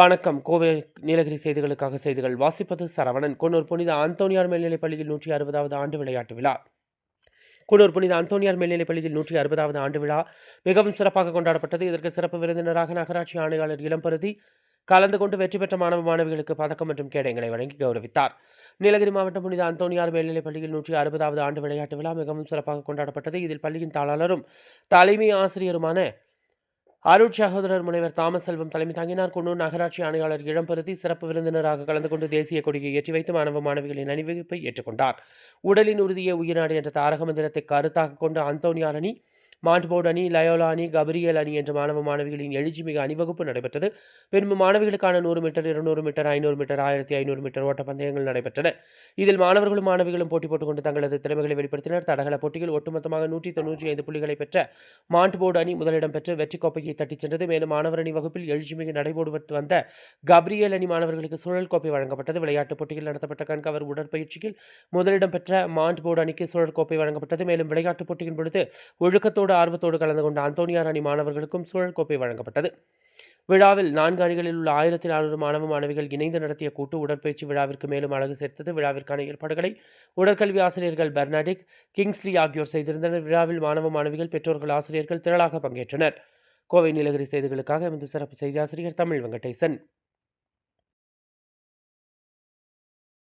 வணக்கம். கோவை நீலகிரி செய்திகளுக்காக செய்திகள். வாசிப்பது சரவணன். குன்னூர் புனித அந்தோனியார் மேல்நிலைப் பள்ளியில் நூற்றி அறுபதாவது ஆண்டு விளையாட்டு விழா. குன்னூர் புனித அந்தோனியார் மேல்நிலைப் பள்ளியில் நூற்றி அறுபதாவது ஆண்டு விழா மிகவும் சிறப்பாக கொண்டாடப்பட்டது. இதற்கு சிறப்பு விருந்தினராக நகராட்சி ஆணையாளர் இளம்பருதி கலந்து கொண்டு வெற்றி பெற்ற மாணவ மாணவிகளுக்கு பதக்கம் மற்றும் கேடயங்களை வழங்கி கௌரவித்தார். நீலகிரி மாவட்டம் புனித அந்தோனியார் மேல்நிலைப் பள்ளியில் நூற்றி அறுபதாவது ஆண்டு விளையாட்டு விழா மிகவும் சிறப்பாக கொண்டாடப்பட்டது. இதில் பள்ளியின் தாளாளரும் தலைமை ஆசிரியருமான அருட் சகோதரர் முனைவர் தாமஸ் செல்வம் தலைமை தாங்கினார். குன்னூர் நகராட்சி ஆணையாளர் இளம்பருத்தி சிறப்பு விருந்தினராக கலந்து கொண்டு தேசிய கொடியை ஏற்றி வைத்து மாணவ மாணவிகளின் அணிவகுப்பை ஏற்றுக்கொண்டார். உடலின் உறுதியை உயிர்நாடு என்ற தாரக மந்திரத்தை கருத்தாக கொண்டு அந்தோனியாரணி அணி மாண்ட்போர்ட் அணி லயோலா அணி கபரியல் அணி என்ற மாணவ மாணவிகளின் எழுச்சி மிக அணிவகுப்பு நடைபெற்றது. பின்பு மாணவிகளுக்கான நூறு மீட்டர் இருநூறு மீட்டர் ஐநூறு மீட்டர் ஆயிரத்தி ஐநூறு மீட்டர் ஓட்ட பந்தயங்கள் நடைபெற்றன. இதில் மாணவர்களும் மாணவிகளும் போட்டி போட்டுக்கொண்டு தங்களது திறமைகளை வெளிப்படுத்தினர். தடகள போட்டியில் ஒட்டுமொத்தமாக நூற்றி தொன்னூற்றி ஐந்து புள்ளிகளை பெற்ற மாண்ட்போர்டு அணி முதலிடம் பெற்று வெற்றி கோப்பையை தட்டிச் சென்றது. மேலும் மாணவர் அணி வகுப்பில் எழுச்சிமிகு நடைபோடுவிட்டு வந்த கப்ரியல் அணி மாணவர்களுக்கு சுழல் கோப்பை வழங்கப்பட்டது. விளையாட்டுப் போட்டியில் நடத்தப்பட்ட கண்கவர் உடற்பயிற்சியில் முதலிடம் பெற்ற மாண்ட்போர்டு அணிக்கு சுழல் கோப்பை வழங்கப்பட்டது. மேலும் விளையாட்டுப் போட்டியின் பொழுது ஒழுக்கத்தோடு ஆர்வத்தோடு கலந்து கொண்ட அந்தோனியார் அணி மாணவர்களுக்கும் சூழல் கோப்பை வழங்கப்பட்டது. விழாவில் நான்கு அணிகளில் உள்ள ஆயிரத்தி நானூறு மாணவ மாணவிகள் இணைந்து நடத்திய கூட்டு உடற்பயிற்சி விழாவிற்கு மேலும் அழகு சேர்த்தது. விழாவிற்கான ஏற்பாடுகளை உடற்கல்வி ஆசிரியர்கள் பெர்னாடிக் கிங்ஸ்லி ஆகியோர் செய்திருந்தனர். விழாவில் மாணவ மாணவிகள் பெற்றோர்கள் ஆசிரியர்கள் திரளாக பங்கேற்றனர். கோவை நீலகிரி செய்திகளுக்காக எமது சிறப்பு செய்தி ஆசிரியர் தமிழ் வெங்கடேசன்.